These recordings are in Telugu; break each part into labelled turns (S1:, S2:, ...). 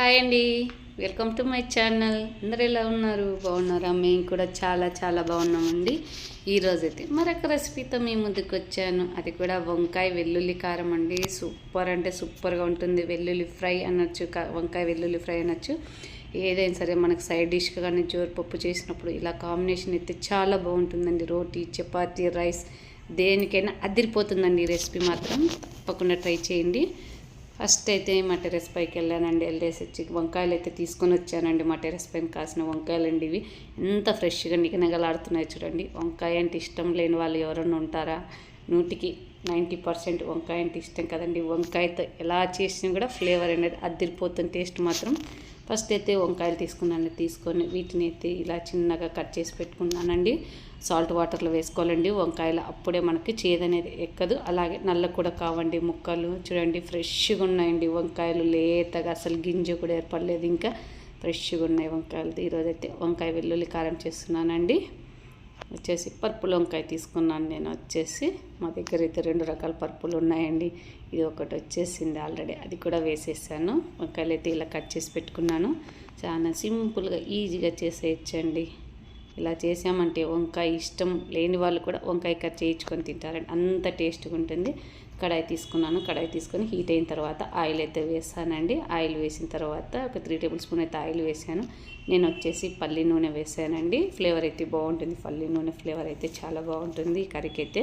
S1: హాయ్ అండి. వెల్కమ్ టు మై ఛానల్ అందరు ఎలా ఉన్నారు? బాగున్నారా? మేము కూడా చాలా చాలా బాగున్నామండి. ఈరోజైతే మరొక రెసిపీతో మీ ముందుకు వచ్చాను. అది కూడా వంకాయ వెల్లుల్లి కారం అండి. సూపర్ అంటే సూపర్గా ఉంటుంది. వెల్లుల్లి ఫ్రై అనొచ్చు వంకాయ వెల్లుల్లి ఫ్రై అనొచ్చు. ఏదైనా సరే మనకు సైడ్ డిష్ కానీ జోరు పప్పు చేసినప్పుడు ఇలా కాంబినేషన్ అయితే చాలా బాగుంటుందండి. రోటీ చపాతీ రైస్ దేనికైనా అదిరిపోతుందండి ఈ రెసిపీ మాత్రం. తప్పకుండా ట్రై చేయండి. ఫస్ట్ అయితే మా టెరెస్ పైకి వెళ్ళానండి వెళ్ళేసి వచ్చి వంకాయలు అయితే తీసుకొని వచ్చానండి. మా టెరెస్ పైన కాసిన వంకాయలు అండి ఇవి. ఎంత ఫ్రెష్గా నిగనగలాడుతున్నాయి చూడండి. వంకాయ అంటే ఇష్టం లేని వాళ్ళు ఎవరైనా ఉంటారా? నూటికి నైంటీ పర్సెంట్ వంకాయ అంటే ఇష్టం కదండి. వంకాయతో ఎలా చేసినా కూడా ఫ్లేవర్ అనేది అద్దరిపోతున్న టేస్ట్ మాత్రం ఫస్ట్ అయితే వంకాయలు తీసుకున్నాను తీసుకొని వీటిని అయితే ఇలా చిన్నగా కట్ చేసి పెట్టుకున్నానండి. సాల్ట్ వాటర్లో వేసుకోవాలండి. వంకాయలు అప్పుడే మనకి చేదనేది ఎక్కదు. అలాగే నల్ల కూడా కావండి ముక్కలు చూడండి ఫ్రెష్గా ఉన్నాయండి వంకాయలు. లేతగా అసలు గింజ కూడా ఏర్పడలేదు. ఇంకా ఫ్రెష్గా ఉన్నాయి వంకాయలు. ఈరోజైతే వంకాయ వెల్లుల్లి కారం చేస్తున్నానండి. వచ్చేసి పర్పుల్ వంకాయ తీసుకున్నాను నేను. వచ్చేసి మా దగ్గర అయితే రెండు రకాల పర్పులు ఉన్నాయండి. ఇది ఒకటి వచ్చేసింది ఆల్రెడీ. అది కూడా వేసేసాను. వంకాయలు అయితే ఇలా కట్ చేసి పెట్టుకున్నాను. చాలా సింపుల్గా ఈజీగా చేసేయచ్చండి. ఇలా చేసామంటే వంకాయ ఇష్టం లేని వాళ్ళు కూడా వంకాయ కట్ చేయించుకొని తింటారండి. అంత టేస్ట్గా ఉంటుంది. కడాయి తీసుకున్నాను. కడాయి తీసుకొని హీట్ అయిన తర్వాత ఆయిల్ అయితే వేసానండి. ఆయిల్ వేసిన తర్వాత ఒక త్రీ టేబుల్ స్పూన్ అయితే ఆయిల్ వేసాను. నేను వచ్చేసి పల్లి నూనె వేసానండి. ఫ్లేవర్ అయితే బాగుంటుంది. పల్లి నూనె ఫ్లేవర్ అయితే చాలా బాగుంటుంది ఈ కర్రీకి అయితే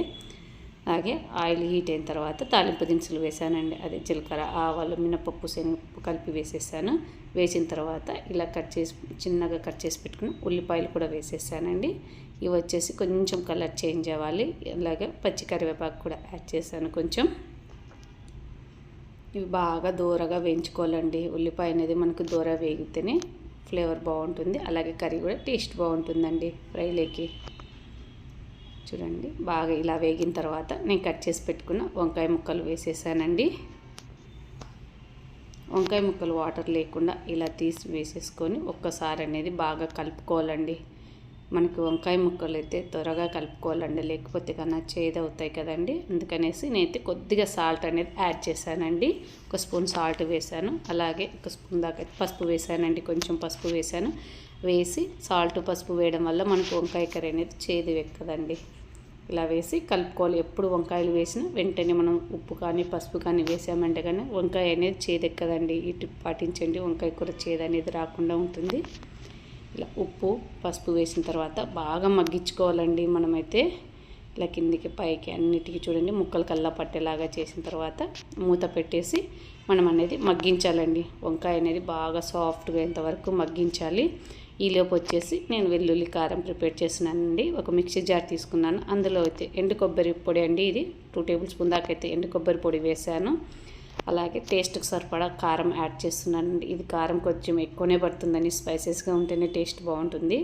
S1: అలాగే ఆయిల్ హీట్ అయిన తర్వాత తాలింపు దినుసులు వేసానండి. అదే జీలకర్ర ఆవాలు మినపప్పు శనగపప్పు కలిపి వేసేసాను. వేసిన తర్వాత ఇలా కట్ చేసి చిన్నగా కట్ చేసి పెట్టుకుని ఉల్లిపాయలు కూడా వేసేసానండి. ఇవి వచ్చేసి కొంచెం కలర్ చేంజ్ అవ్వాలి. అలాగే పచ్చి కరివేపాకు కూడా యాడ్ చేశాను కొంచెం. ఇవి బాగా దూరగా వేయించుకోవాలండి. ఉల్లిపాయ అనేది మనకు దూర వేగితేనే ఫ్లేవర్ బాగుంటుంది. అలాగే కర్రీ కూడా టేస్ట్ బాగుంటుందండి ఫ్రైలేకి. చూడండి. బాగా ఇలా వేగిన తర్వాత నేను కట్ చేసి పెట్టుకున్న వంకాయ ముక్కలు వేసేసానండి. వంకాయ ముక్కలు వాటర్ లేకుండా ఇలా తీసి వేసేసుకొని ఒక్కసారి అనేది బాగా కలుపుకోవాలండి. మనకి వంకాయ ముక్కలు అయితే త్వరగా కలుపుకోవాలండి. లేకపోతే కన్నా చేదవుతాయి కదండి. అందుకనేసి నేనైతే కొద్దిగా సాల్ట్ అనేది యాడ్ చేశానండి. ఒక స్పూన్ సాల్ట్ వేశాను. అలాగే ఒక స్పూన్ దాకా పసుపు వేశానండి. కొంచెం పసుపు వేశాను. వేసి సాల్ట్ పసుపు వేయడం వల్ల మనకు వంకాయ కర్రీ అనేది చేదు ఎక్కదండి ఇలా వేసి కలుపుకోవాలి. ఎప్పుడు వంకాయలు వేసిన వెంటనే మనం ఉప్పు కానీ పసుపు కానీ వేసామంటే కానీ వంకాయ అనేది చేదెక్కదండి. ఇటు పాటించండి. వంకాయ కూర చేదు అనేది రాకుండా ఉంటుంది. ఇలా ఉప్పు పసుపు వేసిన తర్వాత బాగా మగ్గించుకోవాలండి మనమైతే. ఇలా కిందికి పైకి అన్నిటికీ చూడండి. ముక్కలు కల్లా పట్టేలాగా చేసిన తర్వాత మూత పెట్టేసి మనం అనేది మగ్గించాలండి. వంకాయ అనేది బాగా సాఫ్ట్గా ఎంతవరకు మగ్గించాలి. ఈలోపు వచ్చేసి నేను వెల్లుల్లి కారం ప్రిపేర్ చేసినానండి ఒక మిక్సీ జార్ తీసుకున్నాను. అందులో అయితే ఎండు కొబ్బరి పొడి అండి ఇది. టూ టేబుల్ స్పూన్ దాకా అయితే ఎండు కొబ్బరి పొడి వేసాను. అలాగే టేస్ట్కి సరిపడా కారం యాడ్ చేస్తున్నానండి. ఇది కారం కొంచెం ఎక్కువనే పడుతుందని స్పైసెస్గా ఉంటేనే టేస్ట్ బాగుంటుంది.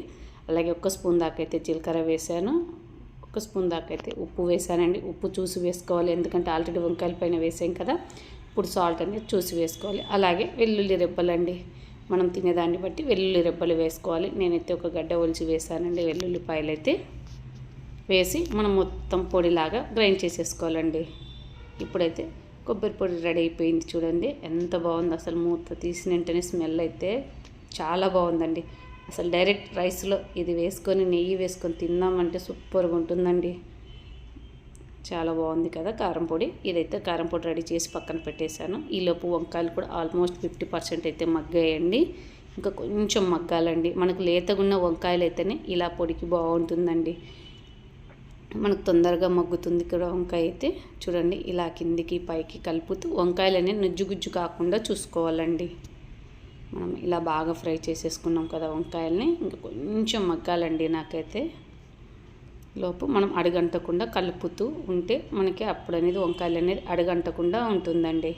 S1: అలాగే ఒక స్పూన్ దాకా అయితే జీలకర్ర వేసాను. ఒక స్పూన్ దాకా అయితే ఉప్పు వేసానండి. ఉప్పు చూసి వేసుకోవాలి. ఎందుకంటే ఆల్రెడీ వంకాయల పైన వేసాం కదా. ఇప్పుడు సాల్ట్ అనేది చూసి వేసుకోవాలి. అలాగే వెల్లుల్లి రెబ్బలండి. మనం తినేదాన్ని బట్టి వెల్లుల్లి రెబ్బలు వేసుకోవాలి. నేనైతే ఒక గడ్డ ఒలిచి వేసానండి. వెల్లుల్లిపాయలు అయితే వేసి మనం మొత్తం పొడిలాగా గ్రైండ్ చేసేసుకోవాలండి. ఇప్పుడైతే కొబ్బరి పొడి రెడీ అయిపోయింది చూడండి. ఎంత బాగుంది అసలు మూత తీసిన వెంటనే స్మెల్ అయితే చాలా బాగుందండి. అసలు డైరెక్ట్ రైస్లో ఇది వేసుకొని నెయ్యి వేసుకొని తిన్నామంటే సూపర్గా ఉంటుందండి. చాలా బాగుంది కదా కారం పొడి. ఇదైతే కారం పొడి రెడీ చేసి పక్కన పెట్టేశాను. ఈలోపు వంకాయలు కూడా ఆల్మోస్ట్ ఫిఫ్టీ పర్సెంట్ అయితే మగ్గాయండి. ఇంకా కొంచెం మగ్గాలండి. మనకు లేతగున్న వంకాయలు అయితేనే ఇలా పొడికి బాగుంటుందండి. మనకు తొందరగా మగ్గుతుంది కూడా వంకాయ అయితే. చూడండి ఇలా కిందికి పైకి కలుపుతూ వంకాయలు అనేది నుజ్జు గుజ్జు కాకుండా చూసుకోవాలండి. మనం ఇలా బాగా ఫ్రై చేసేసుకున్నాం కదా వంకాయల్ని. ఇంకా కొంచెం మగ్గాలండి నాకైతే. లోపు మనం అడుగంటకుండా కలుపుతూ ఉంటే మనకి అప్పుడు అనేది వంకాయలు అనేది అడుగంటకుండా ఉంటుందండి.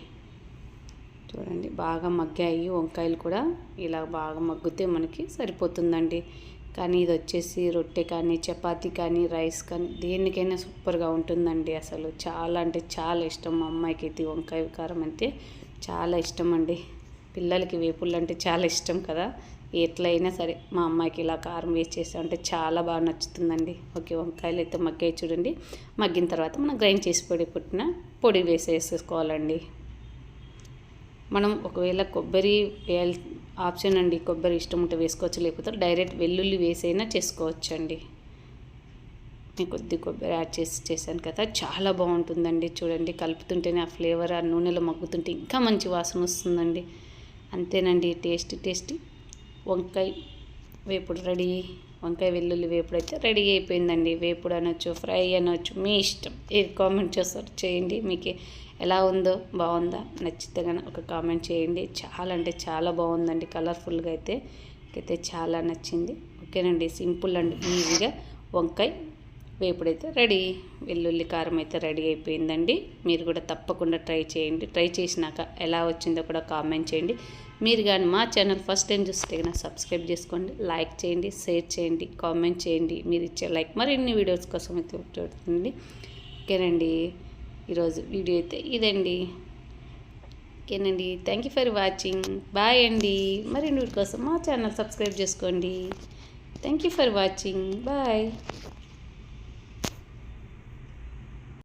S1: చూడండి బాగా మగ్గాయి వంకాయలు కూడా. ఇలా బాగా మగ్గితే మనకి సరిపోతుందండి. కానీ ఇది వచ్చేసి రొట్టె కానీ చపాతీ కానీ రైస్ కానీ దేనికైనా సూపర్గా ఉంటుందండి అసలు. చాలా అంటే చాలా ఇష్టం మా అమ్మాయికి అయితే వంకాయ కారం అంటే. చాలా ఇష్టం అండి. పిల్లలకి వేపుళ్ళు అంటే చాలా ఇష్టం కదా. ఎట్లయినా సరే మా అమ్మాయికి ఇలా కారం వేసి చేసామంటే చాలా బాగా నచ్చుతుందండి. ఓకే వంకాయలు అయితే మగ్గాయి చూడండి. మగ్గిన తర్వాత మనం గ్రైండ్ చేసి పొడి పుట్టిన పొడి వేసేసుకోవాలండి. మనం ఒకవేళ కొబ్బరి వేయాలి ఆప్షన్ అండి కొబ్బరి ఇష్టం ఉంటే వేసుకోవచ్చు లేకపోతే డైరెక్ట్ వెల్లుల్లి వేసైనా చేసుకోవచ్చు అండి నేను కొద్ది కొబ్బరి యాడ్ చేసి చేశాను కదా చాలా బాగుంటుందండి చూడండి. కలుపుతుంటేనే ఆ ఫ్లేవర్ ఆ నూనెలో మగ్గుతుంటే ఇంకా మంచి వాసన వస్తుందండి. అంతేనండి టేస్టీ టేస్టీ. వంకాయ వేపుడు రెడీ. వంకాయ వెల్లుల్లి వేపుడు అయితే రెడీ అయిపోయిందండి. వేపుడు అనొచ్చు ఫ్రై అనొచ్చు మీ ఇష్టం. ఏది కామెంట్ చేస్తారు చేయండి. మీకు ఎలా ఉందో బాగుందా నచ్చితే కనుక ఒక కామెంట్ చేయండి. చాలా అంటే చాలా బాగుందండి. కలర్ఫుల్గా అయితే అయితే చాలా నచ్చింది. ఓకేనండి. సింపుల్ అండ్ ఈజీగా వంకాయ వేపుడైతే రెడీ. వెల్లుల్లి కారం అయితే రెడీ అయిపోయిందండి. మీరు కూడా తప్పకుండా ట్రై చేయండి. ట్రై చేసినాక ఎలా వచ్చిందో కూడా కామెంట్ చేయండి. మీరు కానీ మా ఛానల్ ఫస్ట్ టైం చూస్తే కనుక సబ్స్క్రైబ్ చేసుకోండి లైక్ చేయండి షేర్ చేయండి కామెంట్ చేయండి. మీరు ఇచ్చే లైక్ మరిన్ని వీడియోస్ కోసం అయితే ఉంటుంది ఓకేనండి. ఈరోజు వీడియో అయితే ఇదండి. ఓకేనండి. Thank you for watching. Bye అండి. మరిన్ని వీడియో కోసం మా ఛానల్ సబ్స్క్రైబ్ చేసుకోండి. Thank you for watching. Bye.